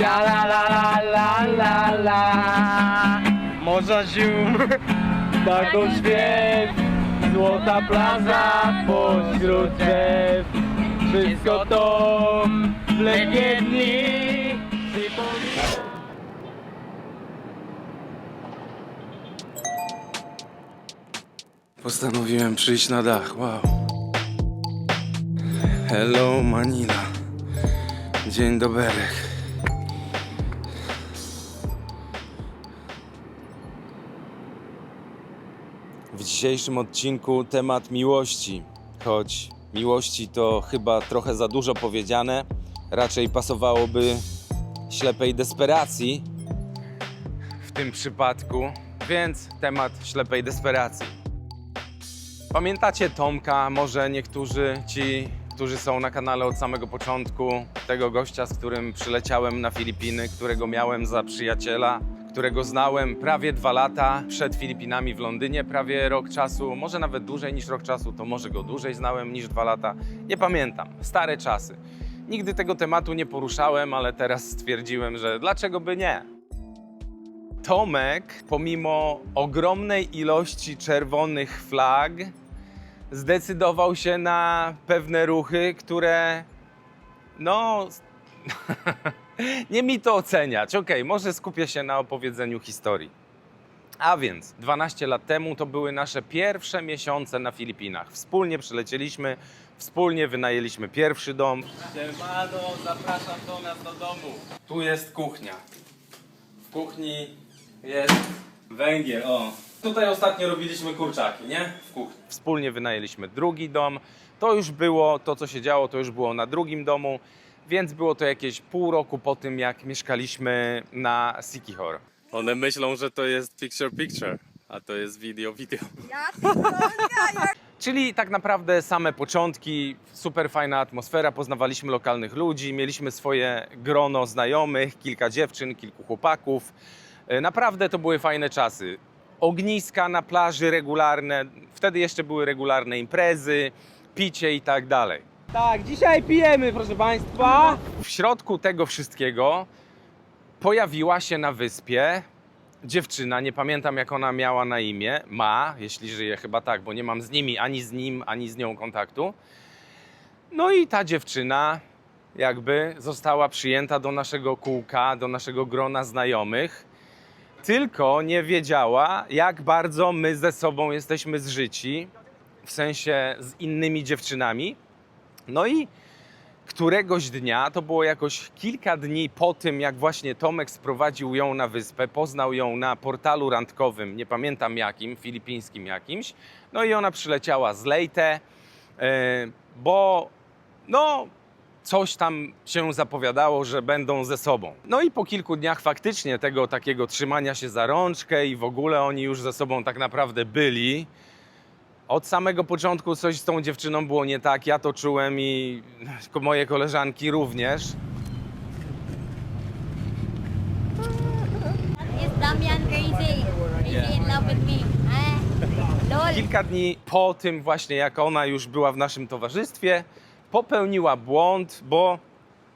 Cia la la la la la la Morza ziół, taką śpiew Złota plaża pośród drzew Wszystko to w letnie dni Postanowiłem przyjść na dach. Wow. Hello Manila. Dzień dobry. Dzisiejszym odcinku temat miłości. Choć miłości to chyba trochę za dużo powiedziane, raczej pasowałoby ślepej desperacji w tym przypadku, więc temat ślepej desperacji. Pamiętacie Tomka, może niektórzy ci, którzy są na kanale od samego początku, tego gościa, z którym przyleciałem na Filipiny, którego miałem za przyjaciela, którego znałem prawie dwa lata przed Filipinami w Londynie, prawie rok czasu, może nawet dłużej niż rok czasu, to może go dłużej znałem niż dwa lata, nie pamiętam, stare czasy. Nigdy tego tematu nie poruszałem, ale teraz stwierdziłem, że dlaczego by nie? Tomek, pomimo ogromnej ilości czerwonych flag, zdecydował się na pewne ruchy, które no. nie mi to oceniać. Okej, może skupię się na opowiedzeniu historii. A więc 12 lat temu to były nasze pierwsze miesiące na Filipinach. Wspólnie przylecieliśmy, wspólnie wynajęliśmy pierwszy dom. Siemano, zapraszam do nas do domu. Tu jest kuchnia. W kuchni jest węgiel, o. Tutaj ostatnio robiliśmy kurczaki, nie? W kuchni. Wspólnie wynajęliśmy drugi dom. To już było, to co się działo, to już było na drugim domu, więc było to jakieś pół roku po tym, jak mieszkaliśmy na Sikihor. One myślą, że to jest picture picture, a to jest video video. Czyli tak naprawdę same początki, super fajna atmosfera, poznawaliśmy lokalnych ludzi, mieliśmy swoje grono znajomych, kilka dziewczyn, kilku chłopaków. E, Naprawdę to były fajne czasy. Ogniska na plaży regularne, wtedy jeszcze były regularne imprezy, picie i tak dalej. Tak, dzisiaj pijemy, proszę Państwa. W środku tego wszystkiego pojawiła się na wyspie dziewczyna, nie pamiętam jak ona miała na imię, ma, jeśli żyje chyba tak, bo nie mam z nimi ani z nim, ani z nią kontaktu. No i ta dziewczyna jakby została przyjęta do naszego kółka, do naszego grona znajomych, tylko nie wiedziała, jak bardzo my ze sobą jesteśmy zżyci, w sensie z innymi dziewczynami. No i któregoś dnia, to było jakoś kilka dni po tym, jak właśnie Tomek sprowadził ją na wyspę, poznał ją na portalu randkowym, nie pamiętam jakim, filipińskim jakimś. No i ona przyleciała z Leyte, e, bo no coś tam się zapowiadało, że będą ze sobą. No i po kilku dniach faktycznie tego takiego trzymania się za rączkę i w ogóle oni już ze sobą tak naprawdę byli. Od samego początku coś z tą dziewczyną było nie tak, ja to czułem i moje koleżanki również. Is Damian crazy? Is he in love with me? Eh? Lol. Kilka dni po tym właśnie, jak ona już była w naszym towarzystwie, popełniła błąd, bo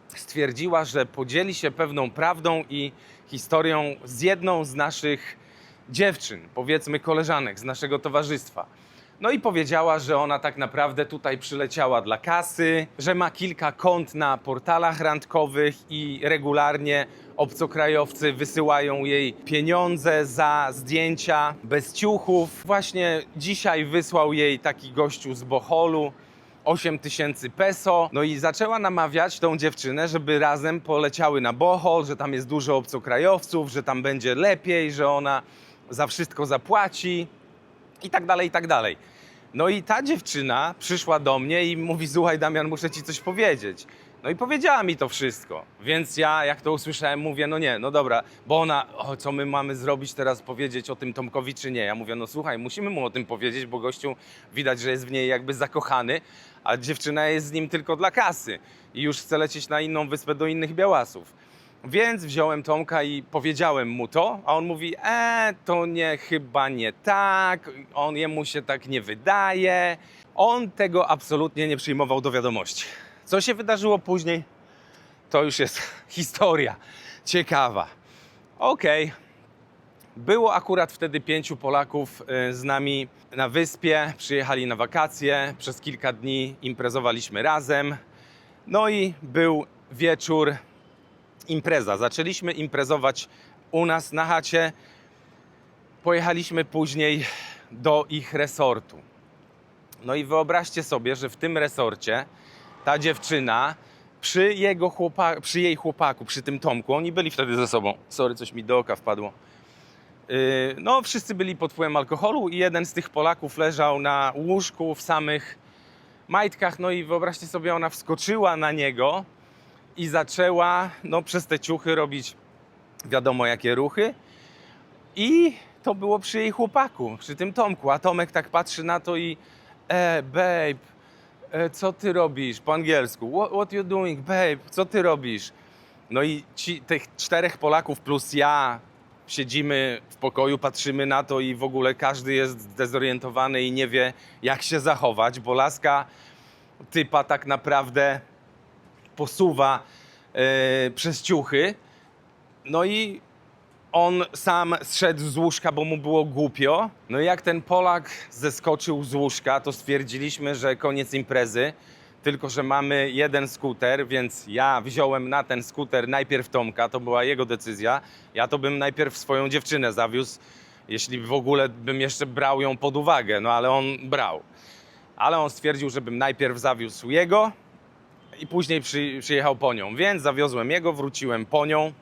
stwierdziła, że podzieli się pewną prawdą i historią z jedną z naszych dziewczyn, powiedzmy koleżanek z naszego towarzystwa. No i powiedziała, że ona tak naprawdę tutaj przyleciała dla kasy, że ma kilka kont na portalach randkowych i regularnie obcokrajowcy wysyłają jej pieniądze za zdjęcia bez ciuchów. Właśnie dzisiaj wysłał jej taki gościu z Boholu 8 tysięcy peso. No i zaczęła namawiać tą dziewczynę, żeby razem poleciały na Bohol, że tam jest dużo obcokrajowców, że tam będzie lepiej, że ona za wszystko zapłaci i tak dalej, i tak dalej. No i ta dziewczyna przyszła do mnie i mówi, słuchaj Damian, muszę ci coś powiedzieć. No i powiedziała mi to wszystko, więc ja jak to usłyszałem mówię, no nie, no dobra, bo ona, o, co my mamy zrobić teraz, powiedzieć o tym Tomkowi czy nie? Ja mówię, no słuchaj, musimy mu o tym powiedzieć, bo gościu widać, że jest w niej jakby zakochany, a dziewczyna jest z nim tylko dla kasy i już chce lecieć na inną wyspę do innych białasów. Więc wziąłem Tomka i powiedziałem mu to, a on mówi, e, to nie, chyba nie tak, on jemu się tak nie wydaje. On tego absolutnie nie przyjmował do wiadomości. Co się wydarzyło później, to już jest historia ciekawa. Okej. Było akurat wtedy pięciu Polaków y, z nami na wyspie. Przyjechali na wakacje. Przez kilka dni imprezowaliśmy razem. No i był wieczór, impreza. Zaczęliśmy imprezować u nas na chacie. Pojechaliśmy później do ich resortu. No i wyobraźcie sobie, że w tym resorcie ta dziewczyna przy, jego chłopa- przy jej chłopaku, przy tym Tomku, oni byli wtedy ze sobą. Sorry, coś mi do oka wpadło. Yy, No, wszyscy byli pod wpływem alkoholu i jeden z tych Polaków leżał na łóżku w samych majtkach. No i wyobraźcie sobie, ona wskoczyła na niego i zaczęła no, przez te ciuchy robić wiadomo jakie ruchy. I to było przy jej chłopaku, przy tym Tomku. A Tomek tak patrzy na to i e, babe, e, co ty robisz? Po angielsku. What, what you doing, babe? Co ty robisz? No i ci, tych czterech Polaków plus ja siedzimy w pokoju, patrzymy na to i w ogóle każdy jest zdezorientowany i nie wie, jak się zachować, bo laska typa tak naprawdę posuwa e, przez ciuchy. No i on sam zszedł z łóżka, bo mu było głupio. No i jak ten Polak zeskoczył z łóżka, to stwierdziliśmy, że koniec imprezy. Tylko, że mamy jeden skuter, więc ja wziąłem na ten skuter najpierw Tomka, to była jego decyzja. Ja to bym najpierw swoją dziewczynę zawiózł, jeśli w ogóle bym jeszcze brał ją pod uwagę, no ale on brał. Ale on stwierdził, żebym najpierw zawiózł jego i później przy, przyjechał po nią. Więc zawiozłem jego, wróciłem po nią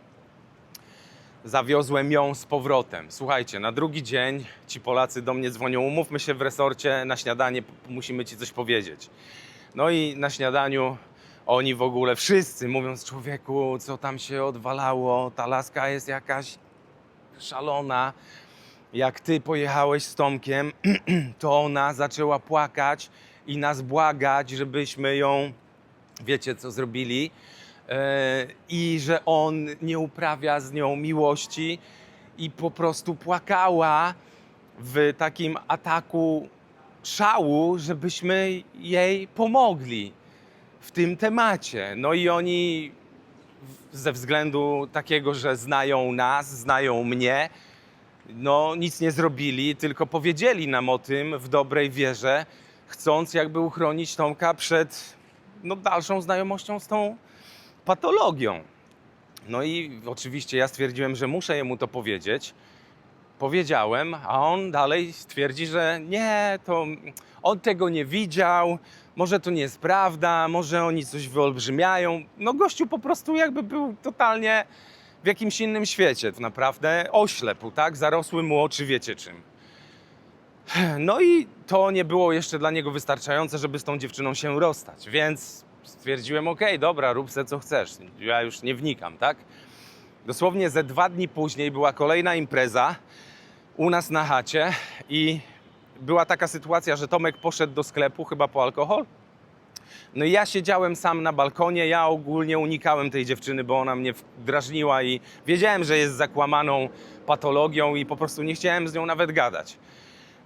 zawiozłem ją z powrotem. Słuchajcie, na drugi dzień ci Polacy do mnie dzwonią, umówmy się w resorcie na śniadanie, musimy ci coś powiedzieć. No i na śniadaniu oni w ogóle wszyscy mówiąc człowieku, co tam się odwalało, ta laska jest jakaś szalona. Jak ty pojechałeś z Tomkiem, to ona zaczęła płakać i nas błagać, żebyśmy ją, wiecie co zrobili, E, i że on nie uprawia z nią miłości i po prostu płakała w takim ataku szału, żebyśmy jej pomogli w tym temacie. No i oni ze względu takiego, że znają nas, znają mnie, no nic nie zrobili, tylko powiedzieli nam o tym w dobrej wierze, chcąc jakby uchronić Tomka przed no, dalszą znajomością z tą patologią. No i oczywiście ja stwierdziłem, że muszę jemu to powiedzieć. Powiedziałem, a on dalej stwierdzi, że nie, to on tego nie widział, może to nie jest prawda, może oni coś wyolbrzymiają. No gościu po prostu jakby był totalnie w jakimś innym świecie, to naprawdę oślepł, tak? Zarosły mu oczy, wiecie czym. No i to nie było jeszcze dla niego wystarczające, żeby z tą dziewczyną się rozstać, więc stwierdziłem, okej, dobra, rób se co chcesz, ja już nie wnikam, tak? Dosłownie ze dwa dni później była kolejna impreza u nas na chacie i była taka sytuacja, że Tomek poszedł do sklepu chyba po alkohol. No i ja siedziałem sam na balkonie, ja ogólnie unikałem tej dziewczyny, bo ona mnie drażniła i wiedziałem, że jest zakłamaną patologią i po prostu nie chciałem z nią nawet gadać.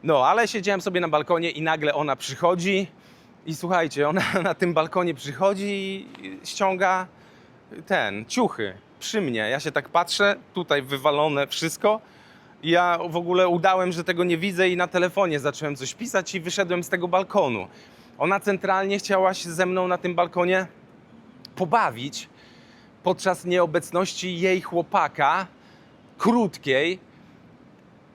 No, ale siedziałem sobie na balkonie i nagle ona przychodzi i słuchajcie, ona na tym balkonie przychodzi i ściąga ten, ciuchy przy mnie. Ja się tak patrzę, tutaj wywalone wszystko. Ja w ogóle udałem, że tego nie widzę i na telefonie zacząłem coś pisać i wyszedłem z tego balkonu. Ona centralnie chciała się ze mną na tym balkonie pobawić podczas nieobecności jej chłopaka, krótkiej.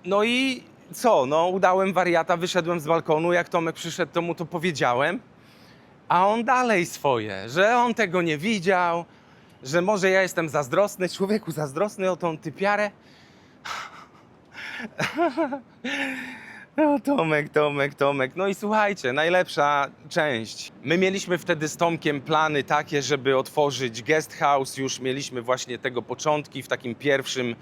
No i co? No, udałem wariata, wyszedłem z balkonu. Jak Tomek przyszedł, to mu to powiedziałem. A on dalej swoje, że on tego nie widział, że może ja jestem zazdrosny, człowieku zazdrosny o tą typiarę. No Tomek, Tomek, Tomek. No i słuchajcie, najlepsza część. My mieliśmy wtedy z Tomkiem plany takie, żeby otworzyć guest house. Już mieliśmy właśnie tego początki w takim pierwszym,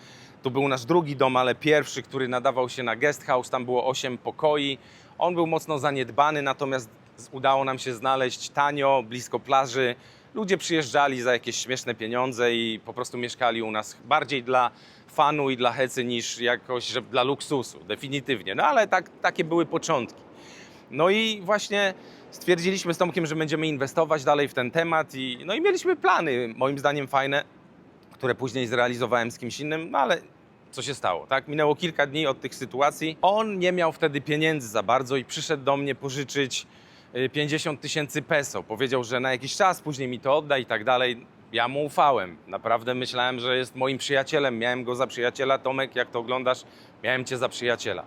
to był nasz drugi dom, ale pierwszy, który nadawał się na guest house. Tam było 8 pokoi. On był mocno zaniedbany, natomiast udało nam się znaleźć tanio, blisko plaży. Ludzie przyjeżdżali za jakieś śmieszne pieniądze i po prostu mieszkali u nas bardziej dla fanu i dla hecy niż jakoś dla luksusu, definitywnie. No ale tak, takie były początki. No i właśnie stwierdziliśmy z Tomkiem, że będziemy inwestować dalej w ten temat i, no i mieliśmy plany, moim zdaniem fajne, które później zrealizowałem z kimś innym, no ale co się stało, tak? Minęło kilka dni od tych sytuacji. On nie miał wtedy pieniędzy za bardzo i przyszedł do mnie pożyczyć y, 50 tysięcy peso. Powiedział, że na jakiś czas później mi to odda i tak dalej. Ja mu ufałem. Naprawdę myślałem, że jest moim przyjacielem. Miałem go za przyjaciela. Tomek, jak to oglądasz, miałem cię za przyjaciela.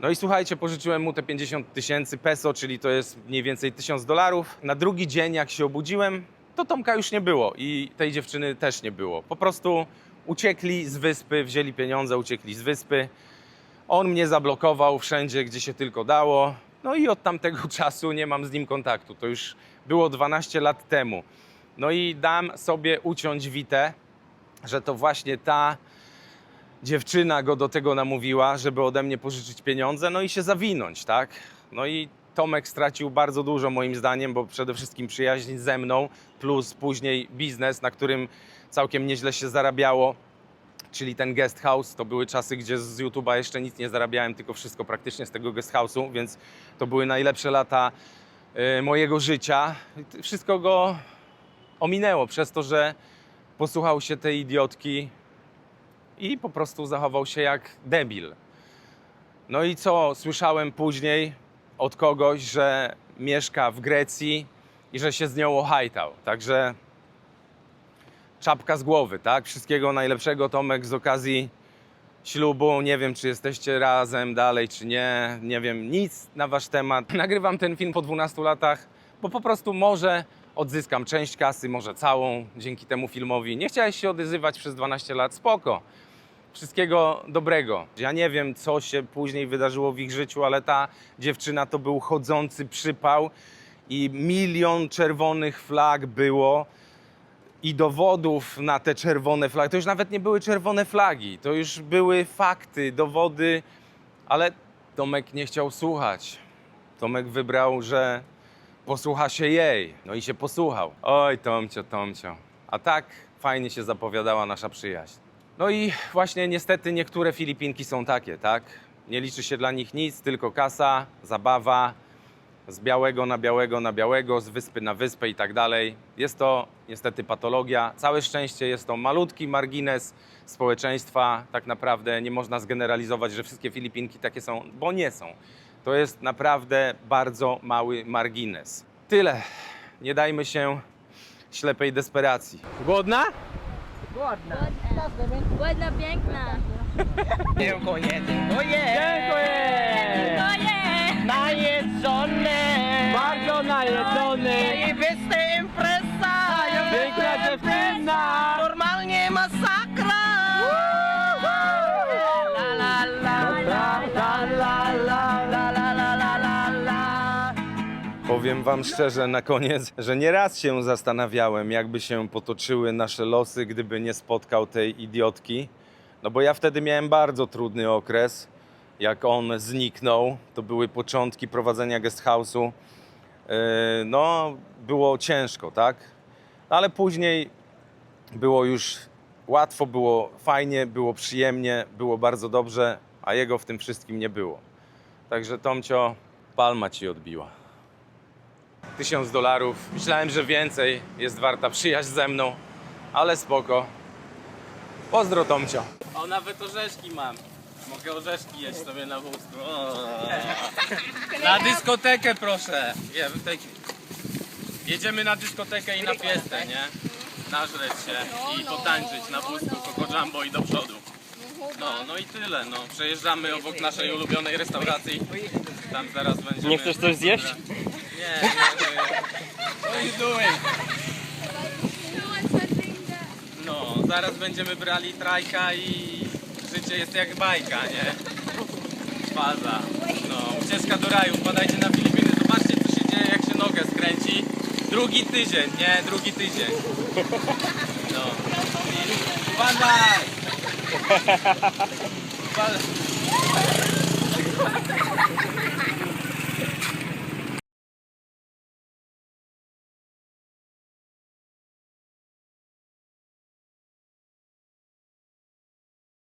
No i słuchajcie, pożyczyłem mu te 50 tysięcy peso, czyli to jest mniej więcej 1000 dolarów. Na drugi dzień, jak się obudziłem, to Tomka już nie było i tej dziewczyny też nie było. Po prostu uciekli z wyspy, wzięli pieniądze, uciekli z wyspy. On mnie zablokował wszędzie, gdzie się tylko dało. No i od tamtego czasu nie mam z nim kontaktu. To już było 12 lat temu. No i dam sobie uciąć witę, że to właśnie ta dziewczyna go do tego namówiła, żeby ode mnie pożyczyć pieniądze, no i się zawinąć, tak? No i Tomek stracił bardzo dużo moim zdaniem, bo przede wszystkim przyjaźń ze mną, plus później biznes, na którym całkiem nieźle się zarabiało, czyli ten guest house. To były czasy, gdzie z YouTube'a jeszcze nic nie zarabiałem, tylko wszystko praktycznie z tego guest house'u, więc to były najlepsze lata y, mojego życia. Wszystko go ominęło przez to, że posłuchał się tej idiotki, i po prostu zachował się jak debil. No i co słyszałem później od kogoś, że mieszka w Grecji i że się z nią ohajtał. Także czapka z głowy, tak? Wszystkiego najlepszego Tomek z okazji ślubu. Nie wiem, czy jesteście razem dalej, czy nie. Nie wiem nic na wasz temat. Nagrywam ten film po 12 latach, bo po prostu może odzyskam część kasy, może całą dzięki temu filmowi. Nie chciałeś się odzywać przez 12 lat, spoko. Wszystkiego dobrego. Ja nie wiem, co się później wydarzyło w ich życiu, ale ta dziewczyna to był chodzący przypał i milion czerwonych flag było i dowodów na te czerwone flagi. To już nawet nie były czerwone flagi, to już były fakty, dowody, ale Tomek nie chciał słuchać. Tomek wybrał, że posłucha się jej. No i się posłuchał. Oj, Tomcio, Tomcio. A tak fajnie się zapowiadała nasza przyjaźń. No i właśnie niestety niektóre Filipinki są takie, tak? Nie liczy się dla nich nic, tylko kasa, zabawa, z białego na białego na białego, z wyspy na wyspę i tak dalej. Jest to niestety patologia. Całe szczęście jest to malutki margines społeczeństwa. Tak naprawdę nie można zgeneralizować, że wszystkie Filipinki takie są, bo nie są. To jest naprawdę bardzo mały margines. Tyle. Nie dajmy się ślepej desperacji. Głodna? Ładna, piękna. Dziękuję, dziękuję. Dziękuję. Najedzony. Bardzo najedzony. Zajebista impreza! Powiem Wam szczerze na koniec, że nieraz się zastanawiałem, jakby się potoczyły nasze losy, gdyby nie spotkał tej idiotki. No bo ja wtedy miałem bardzo trudny okres. Jak on zniknął, to były początki prowadzenia guest house'u. Yy, No, było ciężko, tak? Ale później było już łatwo, było fajnie, było przyjemnie, było bardzo dobrze, a jego w tym wszystkim nie było. Także Tomcio, palma ci odbiła. Tysiąc dolarów. Myślałem, że więcej jest warta przyjaźń ze mną, ale spoko. Pozdro Tomcio. O, nawet orzeszki mam. Mogę orzeszki jeść sobie na wózku. O. Na dyskotekę proszę. Jedziemy na dyskotekę i na fiestę, nie? Nażreć się i potańczyć na wózku Coco Jumbo i do przodu. No, no i tyle, no. Przejeżdżamy obok naszej ulubionej restauracji. Tam zaraz będziemy... Nie chcesz coś zjeść? Nie, nie, nie. What are you doing? No, zaraz będziemy brali trajka i życie jest jak bajka, nie? Faza. No, ucieczka do raju, wpadajcie na Filipiny, zobaczcie co się dzieje, jak się nogę skręci. Drugi tydzień, nie? Drugi tydzień. No. I wpadaj! Wpadaj!